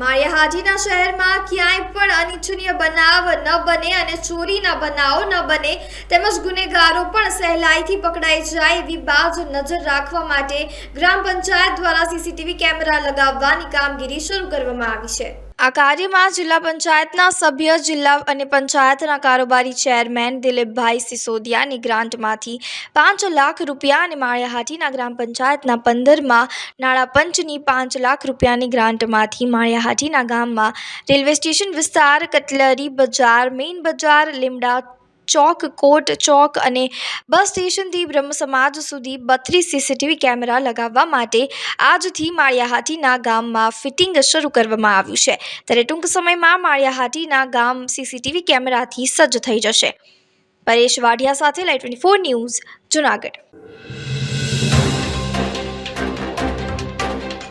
માળિયા હાજીના શહેરમાં ક્યાંય પણ અનિચ્છનીય બનાવ ન બને અને ચોરીના બનાવો ન બને, તેમજ ગુનેગારો પણ સહેલાઈથી પકડાઈ જાય એવી બાજ નજર રાખવા માટે ગ્રામ પંચાયત દ્વારા સીસીટીવી કેમેરા લગાવવાની કામગીરી શરૂ કરવામાં આવી છે. આ કાર્યમાં જિલ્લા પંચાયતના સભ્ય, જિલ્લા અને પંચાયતના કારોબારી ચેરમેન દિલીપભાઈ સિસોદિયાની ગ્રાન્ટમાંથી પાંચ લાખ રૂપિયા અને માળિયાહાટીના ગ્રામ પંચાયતના પંદરમાં નાણાં પંચની પાંચ લાખ રૂપિયાની ગ્રાન્ટમાંથી માળિયાહાટીના ગામમાં રેલવે સ્ટેશન વિસ્તાર, કટલરી બજાર, મેઇન બજાર, લીમડા ચોક, કોટ ચોક અને બસ સ્ટેશનથી બ્રહ્મ સમાજ સુધી બત્રીસ સીસીટીવી કેમેરા લગાવવા માટે આજથી માળિયાહાટીના ગામમાં ફિટિંગ શરૂ કરવામાં આવ્યું છે. ત્યારે ટૂંક સમયમાં માળિયાહાટીના ગામ સીસીટીવી કેમેરાથી સજ્જ થઈ જશે. પરેશ વાઢિયા સાથે લાઈ ટ્વેન્ટી ફોર ન્યૂઝ જુનાગઢ.